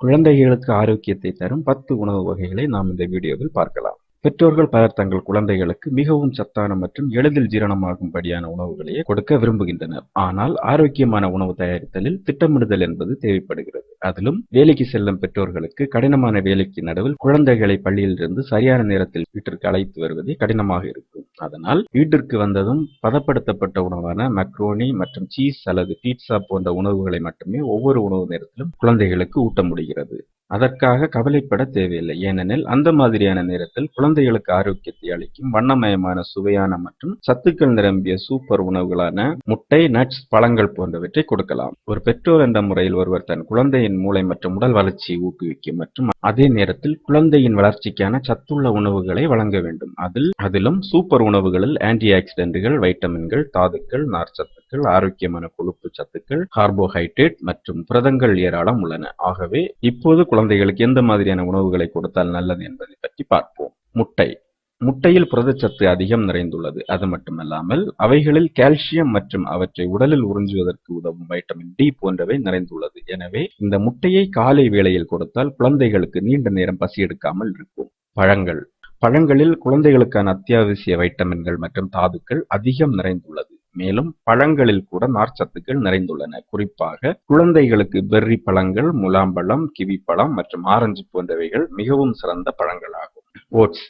குழந்தைகளுக்கு ஆரோக்கியத்தை தரும் பத்து உணவு வகைகளை நாம் இந்த வீடியோவில் பார்க்கலாம். பெற்றோர்கள் பலர் தங்கள் குழந்தைகளுக்கு மிகவும் சத்தான மற்றும் எளிதில் ஜீரணமாகும்படியான உணவுகளையே கொடுக்க விரும்புகின்றனர். ஆனால் ஆரோக்கியமான உணவு தயாரித்தலில் திட்டமிடுதல் என்பது தேவைப்படுகிறது. அதிலும் வேலைக்கு செல்லும் பெற்றோர்களுக்கு கடினமான வேலைக்கு நடுவில் குழந்தைகளை பள்ளியிலிருந்து சரியான நேரத்தில் வீட்டிற்கு அழைத்து வருவதே கடினமாக இருக்கும். அதனால் வீட்டிற்கு வந்ததும் பதப்படுத்தப்பட்ட உணவான மக்ரோனி மற்றும் சீஸ் அல்லது பீட்சா போன்ற உணவுகளை மட்டுமே ஒவ்வொரு உணவு நேரத்திலும் குழந்தைகளுக்கு ஊட்ட முடிகிறது. அதற்காக கவலைப்பட தேவையில்லை. ஏனெனில் அந்த மாதிரியான நேரத்தில் குழந்தைகளுக்கு ஆரோக்கியத்தை அளிக்கும் வண்ணமயமான சுவையான மற்றும் சத்துக்கள் நிரம்பிய சூப்பர் உணவுகளான முட்டை நட்ஸ் பழங்கள் போன்றவற்றை கொடுக்கலாம். ஒரு பெற்றோர் என்ற முறையில் ஒருவர் தன் குழந்தையின் மூளை மற்றும் உடல் வளர்ச்சியை ஊக்குவிக்கும் மற்றும் அதே நேரத்தில் குழந்தையின் வளர்ச்சிக்கான சத்துள்ள உணவுகளை வழங்க வேண்டும். அதில் அதிலும் சூப்பர் உணவுகளில் ஆன்டி ஆக்சிடென்ட்கள் வைட்டமின்கள் தாதுக்கள் நார்ச்சத்துக்கள் ஆரோக்கியமான கொழுப்பு சத்துக்கள் கார்போஹைட்ரேட் மற்றும் புரதங்கள் ஏராளம் உள்ளன. ஆகவே இப்போது குழந்தைகளுக்கு எந்த மாதிரியான உணவுகளை கொடுத்தால் நல்லது என்பதை பற்றி பார்ப்போம். முட்டை. முட்டையில் புரதச்சத்து அதிகம் நிறைந்துள்ளது. அது மட்டுமல்லாமல் அவைகளில் கால்சியம் மற்றும் அவற்றை உடலில் உறிஞ்சுவதற்கு உதவும் வைட்டமின் டி போன்றவை நிறைந்துள்ளது. எனவே இந்த முட்டையை காலை வேளையில் கொடுத்தால் குழந்தைகளுக்கு நீண்ட நேரம் பசி எடுக்காமல் இருக்கும். பழங்கள். பழங்களில் குழந்தைகளுக்கான அத்தியாவசிய வைட்டமின்கள் மற்றும் தாதுக்கள் அதிகம் நிறைந்துள்ளது. மேலும் பழங்களில் கூட நார்ச்சத்துக்கள் நிறைந்துள்ளன. குறிப்பாக குழந்தைகளுக்கு பெர்ரி பழங்கள் முலாம்பழம் கிவி பழம் மற்றும் ஆரஞ்சு போன்றவைகள் மிகவும் சிறந்த பழங்களாகும். ஓட்ஸ்.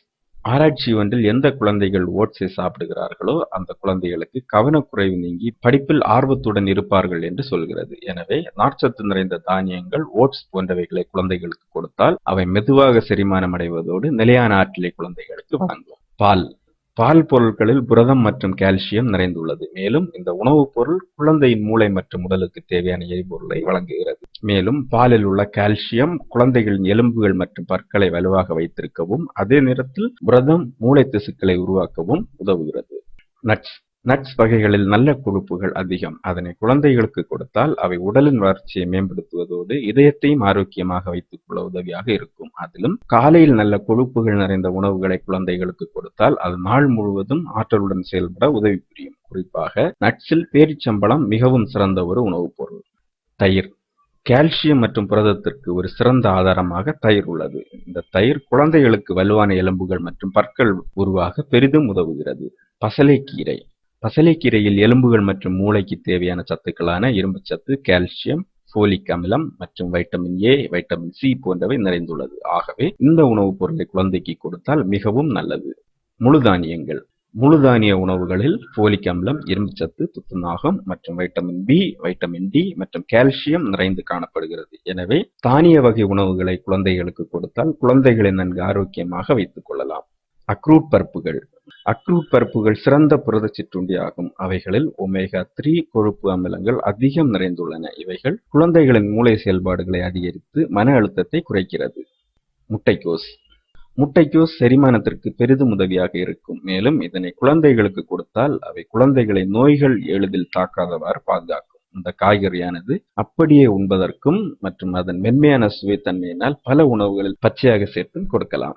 ஆராய்ச்சி ஒன்றில் எந்த குழந்தைகள் ஓட்ஸை சாப்பிடுகிறார்களோ அந்த குழந்தைகளுக்கு கவனக்குறைவு நீங்கி படிப்பில் ஆர்வத்துடன் இருப்பார்கள் என்று சொல்கிறது. எனவே நார்ச்சத்து நிறைந்த தானியங்கள் ஓட்ஸ் போன்றவைகளை குழந்தைகளுக்கு கொடுத்தால் அவை மெதுவாக செரிமானம் அடைவதோடு நிலையான ஆற்றலை குழந்தைகளுக்கு வழங்கும். பால். பால் பொருட்களில் புரதம் மற்றும் கால்சியம் நிறைந்துள்ளது. மேலும் இந்த உணவுப் பொருள் குழந்தையின் மூளை மற்றும் உடலுக்கு தேவையான எரிபொருளை வழங்குகிறது. மேலும் பாலில் உள்ள கால்சியம் குழந்தைகளின் எலும்புகள் மற்றும் பற்களை வலுவாக வைத்திருக்கவும் அதே நேரத்தில் புரதம் மூளை திசுக்களை உருவாக்கவும் உதவுகிறது. நட்ஸ் நட்ஸ் வகைகளில் நல்ல கொழுப்புகள் அதிகம். அதனை குழந்தைகளுக்கு கொடுத்தால் அவை உடலின் வளர்ச்சியை மேம்படுத்துவதோடு இதயத்தையும் ஆரோக்கியமாக வைத்துக் கொள்ள உதவியாக இருக்கும். அதிலும் காலையில் நல்ல கொழுப்புகள் நிறைந்த உணவுகளை குழந்தைகளுக்கு கொடுத்தால் அது நாள் முழுவதும் ஆற்றலுடன் செயல்பட உதவி புரியும். குறிப்பாக நட்ஸில் பேரிச்சம்பளம் மிகவும் சிறந்த ஒரு உணவுப் பொருள். தயிர். கால்சியம் மற்றும் புரதத்திற்கு ஒரு சிறந்த ஆதாரமாக தயிர் உள்ளது. இந்த தயிர் குழந்தைகளுக்கு வலுவான எலும்புகள் மற்றும் பற்கள் உருவாக பெரிதும் உதவுகிறது. பசலைக்கீரை பசலைக்கீரையில் எலும்புகள் மற்றும் மூளைக்கு தேவையான சத்துக்களான இரும்புச்சத்து கால்சியம் போலிக் அமிலம் மற்றும் வைட்டமின் ஏ வைட்டமின் சி போன்றவை நிறைந்துள்ளது. ஆகவே இந்த உணவுப் பொருளை குழந்தைக்கு கொடுத்தால் மிகவும் நல்லது. முழுதானியங்கள் முழுதானிய உணவுகளில் போலிக் அமிலம் இரும்புச்சத்து துத்தநாகம் மற்றும் வைட்டமின் பி வைட்டமின் டி மற்றும் கால்சியம் நிறைந்து காணப்படுகிறது. எனவே தானிய வகை உணவுகளை குழந்தைகளுக்கு கொடுத்தால் குழந்தைகளை நன்கு ஆரோக்கியமாக வைத்துக் கொள்ளலாம். அக்ரூட் பருப்புகள். அக்ரூட் பருப்புகள் சிறந்த புரத சிற்றுண்டி ஆகும் அவைகளில் ஒமேகா த்ரீ கொழுப்பு அமிலங்கள் அதிகம் நிறைந்துள்ளன. இவைகள் குழந்தைகளின் மூளை செயல்பாடுகளை அதிகரித்து மன அழுத்தத்தை குறைக்கிறது. முட்டைக்கோஸ். முட்டைக்கோஸ் செரிமானத்திற்கு பெரிதும் உதவியாக இருக்கும். மேலும் இதனை குழந்தைகளுக்கு கொடுத்தால் அவை குழந்தைகளை நோய்கள் எளிதில் தாக்காதவாறு பாதுகாக்கும். இந்த காய்கறியானது அப்படியே உண்பதற்கும் மற்றும் அதன் மென்மையான சுவைத்தன்மையினால் பல உணவுகளில் பச்சையாக சேர்த்தும் கொடுக்கலாம்.